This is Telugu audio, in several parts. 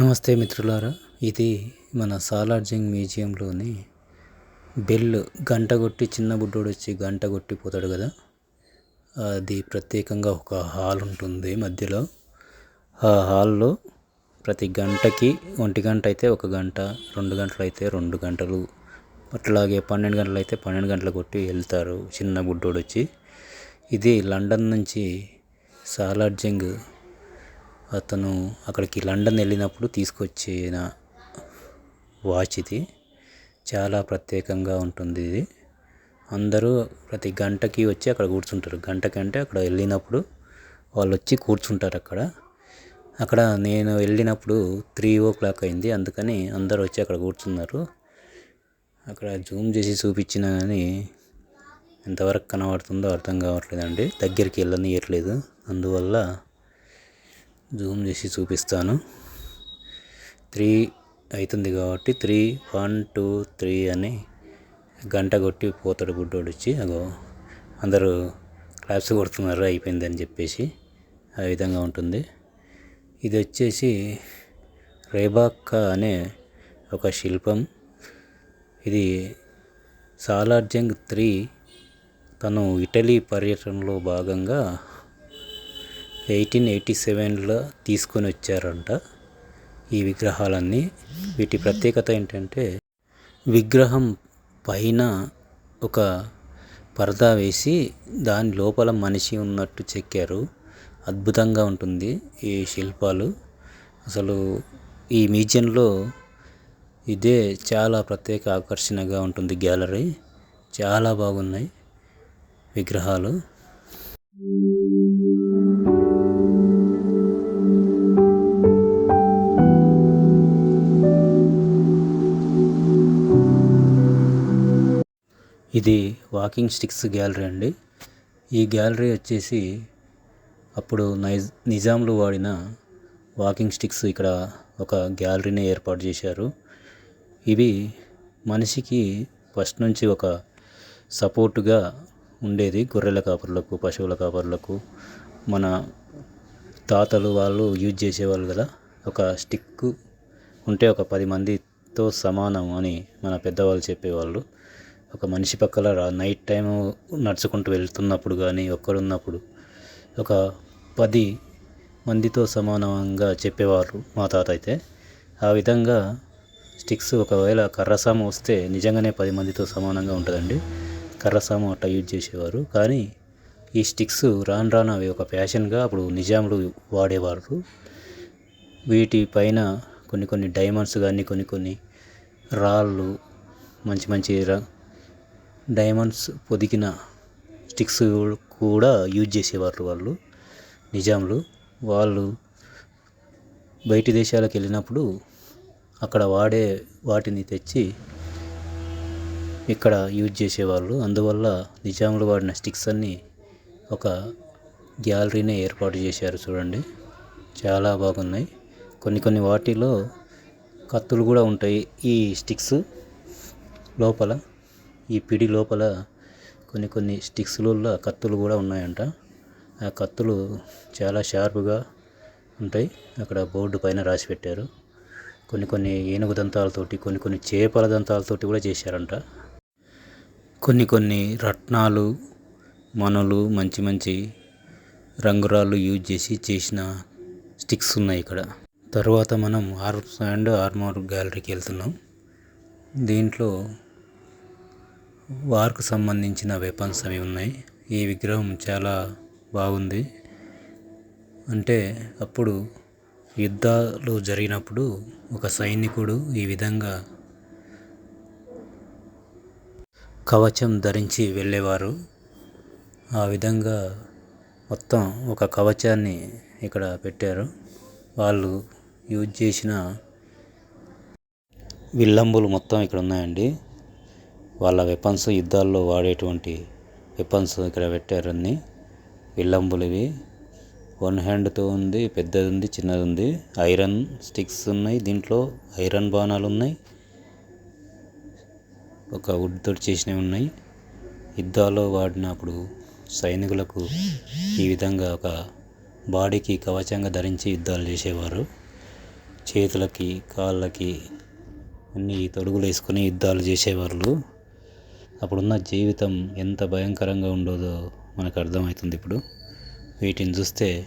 నమస్తే మిత్రులారా ఇది మన సాలార్జింగ్ మ్యూజియంలోని బెల్ గంట కొట్టి చిన్న బుడ్డోడు వచ్చి గంట కొట్టి పోతాడు కదా. అది ప్రత్యేకంగా ఒక హాల్ ఉంటుంది మధ్యలో. ఆ హాల్లో ప్రతి గంటకి ఒంటి గంట అయితే ఒక గంట రెండు గంటలు అయితే రెండు గంటలు అట్లాగే పన్నెండు గంటలు అయితే పన్నెండు గంటలు కొట్టి వెళ్తారు చిన్న బుడ్డోడు వచ్చి. ఇది లండన్ నుంచి సాలార్జింగ్ అతను అక్కడికి లండన్ వెళ్ళినప్పుడు తీసుకొచ్చిన వాచ్ ఇది. చాలా ప్రత్యేకంగా ఉంటుంది ఇది. అందరూ ప్రతి గంటకి వచ్చి అక్కడ కూర్చుంటారు. గంటకంటే అక్కడ వెళ్ళినప్పుడు వాళ్ళు వచ్చి కూర్చుంటారు అక్కడ. అక్కడ నేను వెళ్ళినప్పుడు త్రీ ఓ క్లాక్ అయింది. అందుకని అందరూ వచ్చి అక్కడ కూర్చున్నారు. అక్కడ జూమ్ చేసి చూపించినా కానీ ఎంతవరకు కనబడుతుందో అర్థం కావట్లేదండి. దగ్గరికి వెళ్ళనియట్లేదు. అందువల్ల జూమ్ చేసి చూపిస్తాను. త్రీ అవుతుంది కాబట్టి త్రీ వన్ టూ త్రీ అని గంట కొట్టి పోతాడు గుడ్డోడు వచ్చి. అగో అందరూ క్లాప్స్ కొడుతున్నారు అయిపోయిందని చెప్పేసి ఆ విధంగా ఉంటుంది. ఇది వచ్చేసి రేబాక్క అనే ఒక శిల్పం. ఇది సాలార్జంగ్ త్రీ తను ఇటలీ పర్యటనలో భాగంగా ఎయిటీన్ ఎయిటీ సెవెన్లో తీసుకొని వచ్చారంట ఈ విగ్రహాలన్నీ. వీటి ప్రత్యేకత ఏంటంటే విగ్రహం పైన ఒక పరదా వేసి దాని లోపల మనిషి ఉన్నట్టు చెక్కారు. అద్భుతంగా ఉంటుంది ఈ శిల్పాలు. అసలు ఈ మ్యూజియంలో ఇదే చాలా ప్రత్యేక ఆకర్షణగా ఉంటుంది గ్యాలరీ. చాలా బాగున్నాయి విగ్రహాలు. ఇది వాకింగ్ స్టిక్స్ గ్యాలరీ అండి. ఈ గ్యాలరీ వచ్చేసి అప్పుడు నైజ్ నిజాంలు వాడిన వాకింగ్ స్టిక్స్ ఇక్కడ ఒక గ్యాలరీని ఏర్పాటు చేశారు. ఇవి మనిషికి ఫస్ట్ నుంచి ఒక సపోర్టుగా ఉండేది గొర్రెల కాపర్లకు పశువుల కాపర్లకు. మన తాతలు వాళ్ళు యూజ్ చేసేవాళ్ళు కదా ఒక స్టిక్ ఉంటే ఒక పది మందితో సమానం అని మన పెద్దవాళ్ళు చెప్పేవాళ్ళు. ఒక మనిషి పక్కల నైట్ టైం నడుచుకుంటూ వెళ్తున్నప్పుడు కానీ ఒక్కడున్నప్పుడు ఒక పది మందితో సమానంగా చెప్పేవారు మా తాత అయితే. ఆ విధంగా స్టిక్స్ ఒకవేళ కర్రసాము వస్తే నిజంగానే పది మందితో సమానంగా ఉంటుందండి. కర్రసాము అట్లా యూజ్ చేసేవారు. కానీ ఈ స్టిక్స్ రాను రాను అవి ఒక ఫ్యాషన్గా అప్పుడు నిజాములు వాడేవారు. వీటి పైన కొన్ని కొన్ని డైమండ్స్ కానీ కొన్ని కొన్ని రాళ్ళు మంచి మంచి డైమండ్స్ పొదిగిన స్టిక్స్ కూడా యూజ్ చేసేవారు వాళ్ళు. నిజాంలు వాళ్ళు బయటి దేశాలకు వెళ్ళినప్పుడు అక్కడ వాడే వాటిని తెచ్చి ఇక్కడ యూజ్ చేసేవాళ్ళు. అందువల్ల నిజాములు వాడిన స్టిక్స్ అన్నీ ఒక గ్యాలరీనే ఏర్పాటు చేశారు చూడండి. చాలా బాగున్నాయి. కొన్ని కొన్ని వాటిలో కత్తులు కూడా ఉంటాయి ఈ స్టిక్స్ లోపల. ఈ పిడి లోపల కొన్ని కొన్ని స్టిక్స్లలో కత్తులు కూడా ఉన్నాయంట. ఆ కత్తులు చాలా షార్ప్గా ఉంటాయి. అక్కడ బోర్డు పైన రాసి పెట్టారు. కొన్ని కొన్ని ఏనుగు దంతాలతోటి కొన్ని కొన్ని చేపల దంతాలతోటి కూడా చేశారంట. కొన్ని కొన్ని రత్నాలు మనులు మంచి మంచి రంగురాళ్ళు యూజ్ చేసి చేసిన స్టిక్స్ ఉన్నాయి ఇక్కడ. తర్వాత మనం ఆర్మ్స్ అండ్ ఆర్మోర్ గ్యాలరీకి వెళ్తున్నాం. దీంట్లో వార్కు సంబంధించిన వెపన్స్ అవి ఉన్నాయి. ఈ విగ్రహం చాలా బాగుంది. అంటే అప్పుడు యుద్ధాలు జరిగినప్పుడు ఒక సైనికుడు ఈ విధంగా కవచం ధరించి వెళ్ళేవారు. ఆ విధంగా మొత్తం ఒక కవచాన్ని ఇక్కడ పెట్టారు. వాళ్ళు యూజ్ చేసిన విల్లంబులు మొత్తం ఇక్కడ ఉన్నాయండి. వాళ్ళ వెపన్స్ యుద్ధాల్లో వాడేటువంటి వెపన్స్ ఇక్కడ పెట్టారు అన్ని విల్లంబులు ఇవి వన్ హ్యాండ్తో ఉంది పెద్దది ఉంది చిన్నది ఉంది. ఐరన్ స్టిక్స్ ఉన్నాయి దీంట్లో ఐరన్ బాణాలు ఉన్నాయి. ఒక వుడ్ చేసినవి ఉన్నాయి. యుద్ధాల్లో వాడినప్పుడు సైనికులకు ఈ విధంగా ఒక బాడీకి కవచంగా ధరించి యుద్ధాలు చేసేవారు. చేతులకి కాళ్ళకి అన్ని తొడుగులు వేసుకొని యుద్ధాలు చేసేవాళ్ళు. అప్పుడున్న జీవితం ఎంత భయంకరంగా ఉండేదో మనకు అర్థమవుతుంది ఇప్పుడు. వీటిని చూస్తే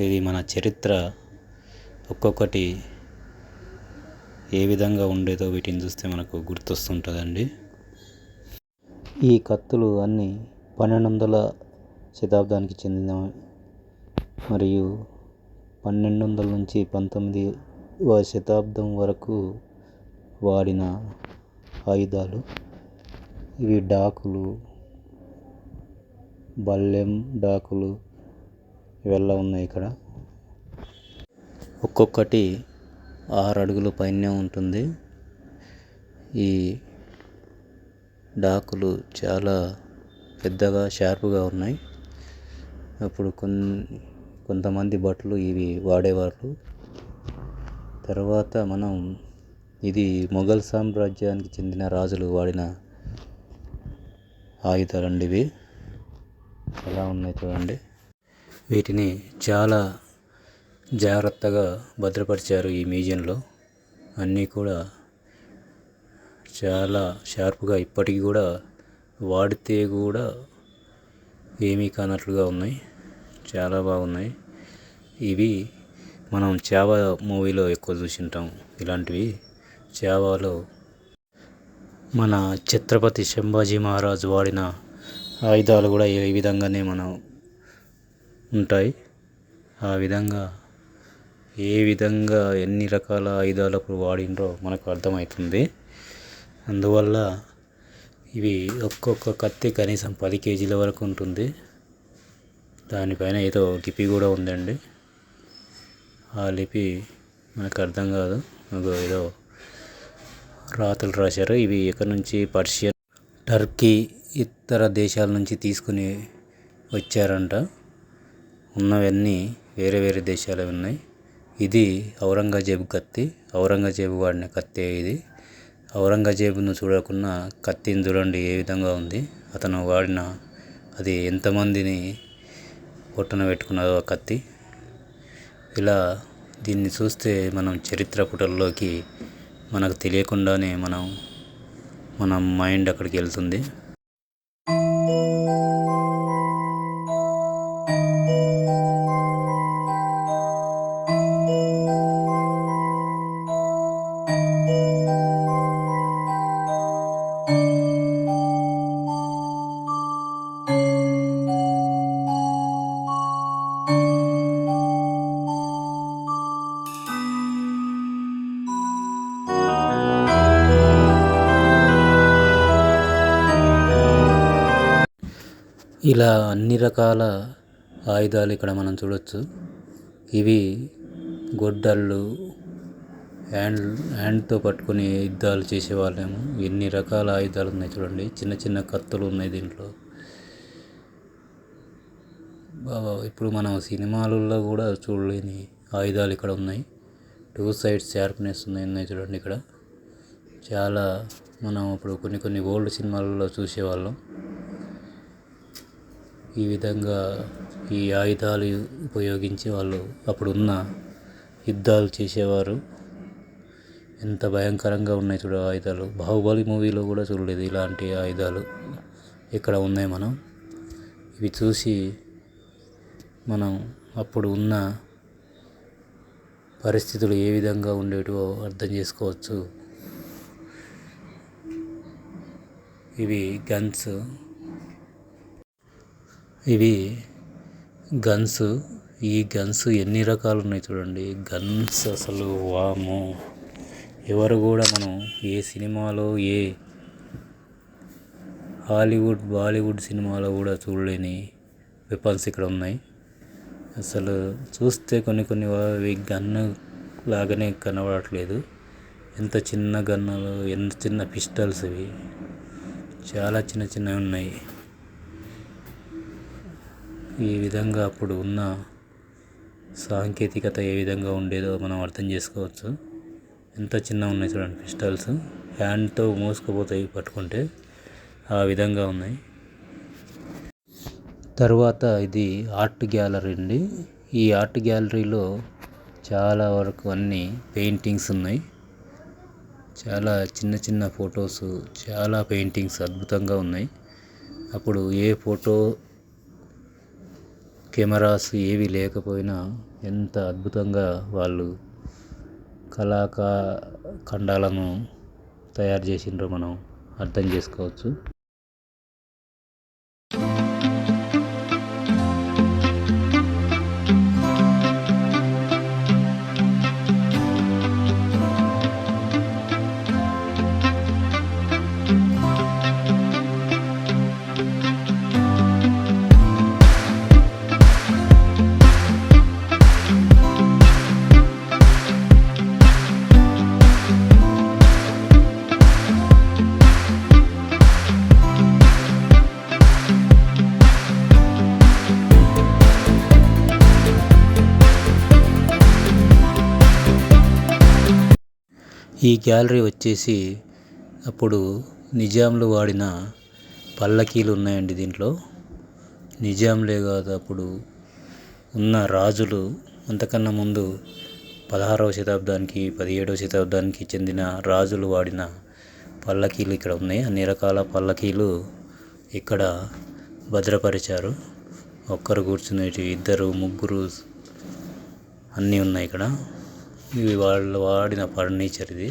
ఇది మన చరిత్ర. ఒక్కొక్కటి ఏ విధంగా ఉండేదో వీటిని చూస్తే మనకు గుర్తొస్తుంటుందండి. ఈ కత్తులు అన్నీ పన్నెండు వందల శతాబ్దానికి చెందిన మరియు పన్నెండు వందల నుంచి పంతొమ్మిదవ శతాబ్దం వరకు వాడిన ఆయుధాలు. ఇవి డాకులు బల్లెం డాకులు ఇవెల్లా ఉన్నాయి ఇక్కడ. ఒక్కొక్కటి ఆరు అడుగుల పైనే ఉంటుంది. ఈ డాకులు చాలా పెద్దగా షార్ప్గా ఉన్నాయి. అప్పుడు కొన్ కొంతమంది బట్టలు ఇవి వాడేవారు తర్వాత మనం ఇది మొఘల్ సామ్రాజ్యానికి చెందిన రాజులు వాడిన ఆయుధాలండి ఇవి ఎలా ఉన్నాయి చూడండి. వీటిని చాలా జాగ్రత్తగా భద్రపరిచారు ఈ మ్యూజియంలో. అన్నీ కూడా చాలా షార్ప్గా ఇప్పటికి కూడా వాడితే కూడా ఏమీ కానట్లుగా ఉన్నాయి. చాలా బాగున్నాయి. ఇవి మనం చావా మూవీలో ఎక్కువ చూసింటాం. ఇలాంటివి చావాలో మన ఛత్రపతి శంభాజీ మహారాజు వాడిన ఆయుధాలు కూడా ఈ విధంగానే మనం ఉంటాయి. ఆ విధంగా ఏ విధంగా ఎన్ని రకాల ఆయుధాలు అప్పుడు వాడిండ్రో మనకు అర్థమవుతుంది. అందువల్ల ఇవి ఒక్కొక్క కత్తి కనీసం పది కేజీల వరకు ఉంటుంది. దానిపైన ఏదో లిపి కూడా ఉందండి. ఆ లిపి మనకు అర్థం కాదు. ఏదో రాతలు రాశారు. ఇవి ఇక్కడ నుంచి? పర్షియన్ టర్కీ ఇతర దేశాల నుంచి తీసుకుని వచ్చారంట. ఉన్నవన్నీ వేరే వేరే దేశాలు ఉన్నాయి. ఇది ఔరంగజేబు కత్తి. ఔరంగజేబు వాడిన కత్తి ఇది. ఔరంగజేబును చూడకుండా కత్తిని చూడండి ఏ విధంగా ఉంది? అతను వాడిన అది ఎంతమందిని పొట్టన పెట్టుకున్నదో ఆ కత్తి. ఇలా దీన్ని చూస్తే మనం చరిత్ర పుటల్లోకి మనకు తెలియకుండానే మనం మన మైండ్ అక్కడికి వెళ్తుంది. ఇలా అన్ని రకాల ఆయుధాలు ఇక్కడ మనం చూడొచ్చు. ఇవి గొడ్డళ్ళు హ్యాండ్ హ్యాండ్తో పట్టుకునే యుద్ధాలు చేసేవాళ్ళేమో. ఎన్ని రకాల ఆయుధాలు ఉన్నాయి చూడండి. చిన్న చిన్న కత్తులు ఉన్నాయి దీంట్లో. ఇప్పుడు మనం సినిమాలలో కూడా చూడలేని ఆయుధాలు ఇక్కడ ఉన్నాయి. టూ సైడ్స్ షార్ప్నెస్ ఉన్నాయి ఉన్నాయి చూడండి ఇక్కడ. చాలా మనం ఇప్పుడు కొన్ని కొన్ని ఓల్డ్ సినిమాలలో చూసేవాళ్ళం. ఈ విధంగా ఈ ఆయుధాలు ఉపయోగించి వాళ్ళు అప్పుడున్న యుద్ధాలు చేసేవారు. ఎంత భయంకరంగా ఉన్నాయి చూడు ఆయుధాలు. బాహుబలి మూవీలో కూడా చూడలేదు ఇలాంటి ఆయుధాలు ఇక్కడ ఉన్నాయి మనం. ఇవి చూసి మనం అప్పుడు ఉన్న పరిస్థితులు ఏ విధంగా ఉండేటివో అర్థం చేసుకోవచ్చు. ఇవి గన్స్. ఇవి గన్స్. ఈ గన్స్ ఎన్ని రకాలు ఉన్నాయి చూడండి. గన్స్ అసలు వాము ఎవరు కూడా మనం ఏ సినిమాలో ఏ హాలీవుడ్ బాలీవుడ్ సినిమాలో కూడా చూడలేని వెపన్స్ ఇక్కడ ఉన్నాయి. అసలు చూస్తే కొన్ని కొన్ని అవి గన్ను లాగానే కనబడట్లేదు. ఎంత చిన్న గన్నులు ఎంత చిన్న పిస్టల్స్ ఇవి. చాలా చిన్న చిన్నవి ఉన్నాయి. ఈ విధంగా అప్పుడు ఉన్న సాంకేతికత ఏ విధంగా ఉండేదో మనం అర్థం చేసుకోవచ్చు. ఎంత చిన్న ఉన్నాయి చూడండి క్రిస్టల్స్. హ్యాండ్తో మోసుకుపోతాయి పట్టుకుంటే ఆ విధంగా ఉన్నాయి. తర్వాత ఇది ఆర్ట్ గ్యాలరీ అండి. ఈ ఆర్ట్ గ్యాలరీలో చాలా వరకు అన్ని పెయింటింగ్స్ ఉన్నాయి. చాలా చిన్న చిన్న ఫొటోస్ చాలా పెయింటింగ్స్ అద్భుతంగా ఉన్నాయి. అప్పుడు ఏ ఫోటో కెమెరాస్ ఏవి లేకపోయినా ఎంత అద్భుతంగా వాళ్ళు కళాకా ఖండాలను తయారు చేసిండ్రో మనం అర్థం చేసుకోవచ్చు. ఈ గ్యాలరీ వచ్చేసి అప్పుడు నిజాంలు వాడిన పల్లకీలు ఉన్నాయండి దీంట్లో. నిజాంలే కాదు అప్పుడు ఉన్న రాజులు అంతకన్నా ముందు పదహారవ శతాబ్దానికి పదిహేడవ శతాబ్దానికి చెందిన రాజులు వాడిన పల్లకీలు ఇక్కడ ఉన్నాయి. అన్ని రకాల పల్లకీలు ఇక్కడ భద్రపరిచారు. ఒక్కరు కూర్చునేటివి ఇద్దరు ముగ్గురు అన్నీ ఉన్నాయి ఇక్కడ. ఇవి వాళ్ళు వాడిన ఫర్నిచర్ ఇది.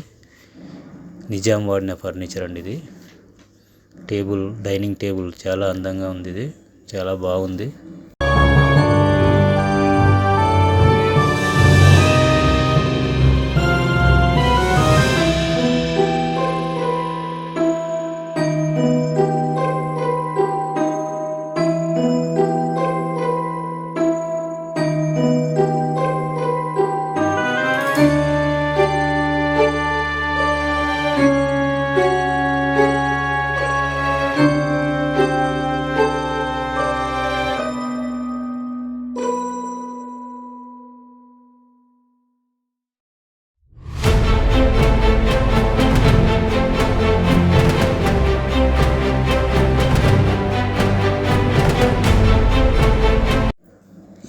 నిజాం వాడిన ఫర్నిచర్ అండి ఇది. టేబుల్ డైనింగ్ టేబుల్ చాలా అందంగా ఉంది ఇది. చాలా బాగుంది.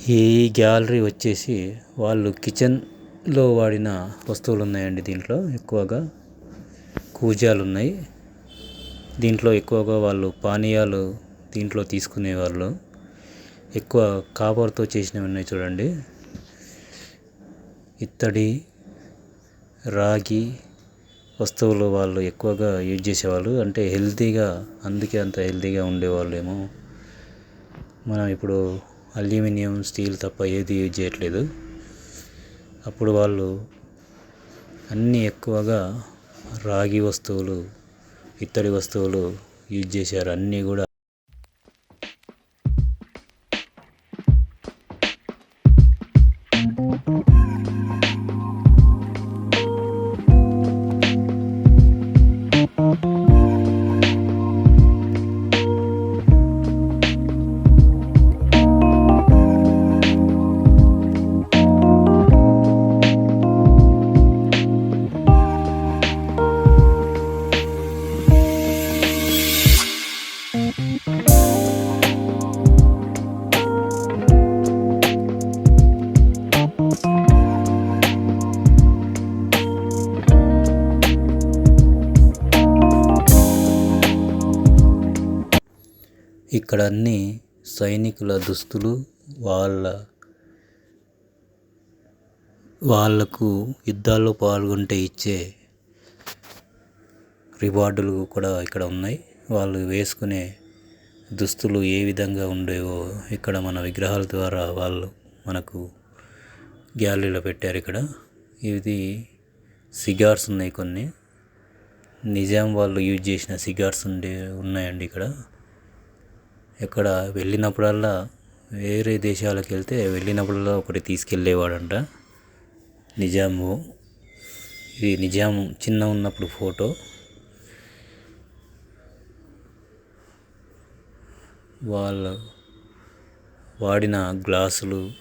ఈ గ్యాలరీ వచ్చేసి వాళ్ళు కిచెన్లో వాడిన వస్తువులు ఉన్నాయండి దీంట్లో. ఎక్కువగా కూజాలు ఉన్నాయి దీంట్లో ఎక్కువగా వాళ్ళు పానీయాలు దీంట్లో తీసుకునేవాళ్ళు. ఎక్కువ కాపర్తో చేసినవి ఉన్నాయి చూడండి. ఇత్తడి రాగి వస్తువులు వాళ్ళు ఎక్కువగా యూజ్ చేసేవాళ్ళు. అంటే హెల్తీగా అందుకే అంత హెల్తీగా ఉండేవాళ్ళేమో. మనం ఇప్పుడు అల్యూమినియం స్టీల్ తప్ప ఏది యూజ్ చేయట్లేదు. అప్పుడు వాళ్ళు అన్నీ ఎక్కువగా రాగి వస్తువులు ఇత్తడి వస్తువులు యూజ్ చేశారు. అన్నీ కూడా అన్నీ సైనికుల దుస్తులు వాళ్ళ వాళ్ళకు యుద్ధాల్లో పాల్గొంటే ఇచ్చే రివార్డులు కూడా ఇక్కడ ఉన్నాయి. వాళ్ళు వేసుకునే దుస్తులు ఏ విధంగా ఉండేవో ఇక్కడ మన విగ్రహాల ద్వారా వాళ్ళు మనకు గ్యాలరీలో పెట్టారు ఇక్కడ. ఇది సిగార్స్ ఉన్నాయి కొన్ని. నిజాం వాళ్ళు యూజ్ చేసిన సిగార్స్ ఉండే ఉన్నాయండి ఇక్కడ. ఎక్కడ వెళ్ళినప్పుడల్లా వేరే దేశాలకు వెళ్తే వెళ్ళినప్పుడల్లా ఒకటి తీసుకెళ్ళేవాడంట. నిజాము ఇది నిజాం చిన్న ఉన్నప్పుడు ఫోటో. వాళ్ళు వాడిన గ్లాసులు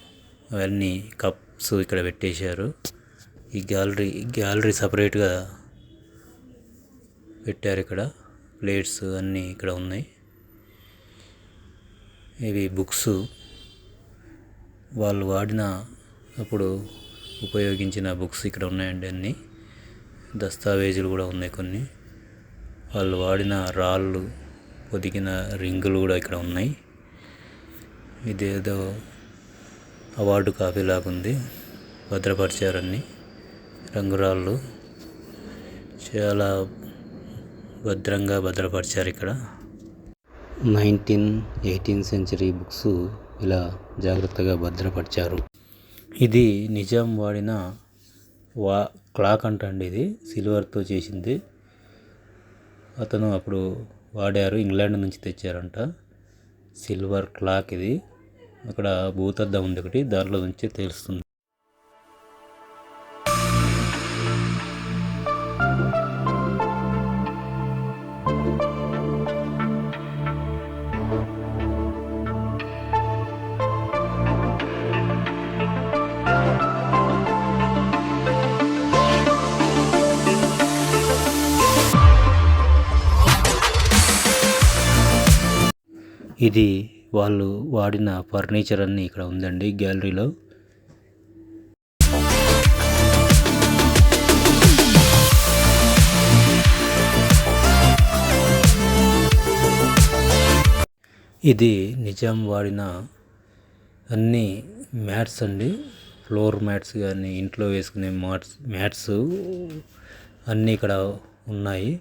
అవన్నీ కప్స్ ఇక్కడ పెట్టేశారు. ఈ గ్యాలరీ గ్యాలరీ సపరేట్గా పెట్టారు ఇక్కడ. ప్లేట్స్ అన్నీ ఇక్కడ ఉన్నాయి. ఇవి బుక్స్. వాళ్ళు వాడిన అప్పుడు ఉపయోగించిన బుక్స్ ఇక్కడ ఉన్నాయండి అన్ని. దస్తావేజులు కూడా ఉన్నాయి కొన్ని. వాళ్ళు వాడిన రాళ్ళు పొదిగిన రింగులు కూడా ఇక్కడ ఉన్నాయి. ఇదేదో అవార్డు కాపీ లాగుంది భద్రపరిచారన్ని. రంగురాళ్ళు. చాలా భద్రంగా భద్రపరిచారు ఇక్కడ. నైన్టీన్ ఎయిటీన్ సెంచరీ బుక్స్ ఇలా జాగ్రత్తగా భద్రపరిచారు. ఇది నిజాం వాడిన వా క్లాక్ అంటండి ఇది సిల్వర్తో చేసింది. అతను అప్పుడు వాడారు ఇంగ్లాండ్ నుంచి తెచ్చారంట. సిల్వర్ క్లాక్ ఇది. అక్కడ భూతద్దం ఉంది ఒకటి దాంట్లో నుంచి తెలుస్తుంది. వాళ్ళు వాడిన ఫర్నిచర్ అన్నీ ఇక్కడ ఉందండి గ్యాలరీలో. ఇది నిజాం వాడిన అన్ని మ్యాట్స్ అండి. ఫ్లోర్ మ్యాట్స్ కానీ ఇంట్లో వేసుకునే మ్యాట్స్ మ్యాట్స్ అన్నీ ఇక్కడ ఉన్నాయి.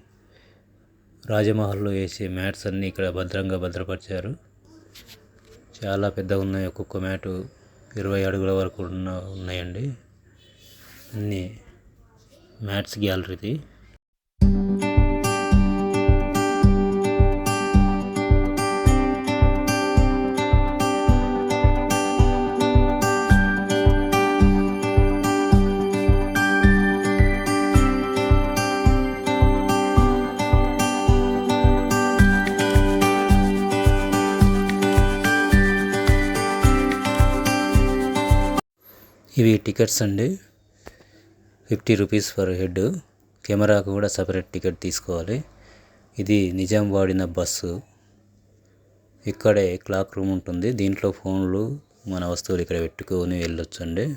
రాజమహల్లో వేసే మ్యాట్స్ అన్నీ ఇక్కడ భద్రంగా భద్రపరిచారు. చాలా పెద్దగా ఉన్నాయి. ఒక్కొక్క మ్యాటు ఇరవై అడుగుల వరకు ఉన్న ఉన్నాయండి. అన్నీ మ్యాట్స్ గ్యాలరీది. ఇవి టికెట్స్ అండి. Fifty rupees per head. కెమెరాకు కూడా సపరేట్ టికెట్ తీసుకోవాలి. ఇది నిజాం వాడిన బస్సు. ఇక్కడే క్లాక్ రూమ్ ఉంటుంది. దీంట్లో ఫోన్లు మన వస్తువులు ఇక్కడ పెట్టుకొని వెళ్ళొచ్చండి.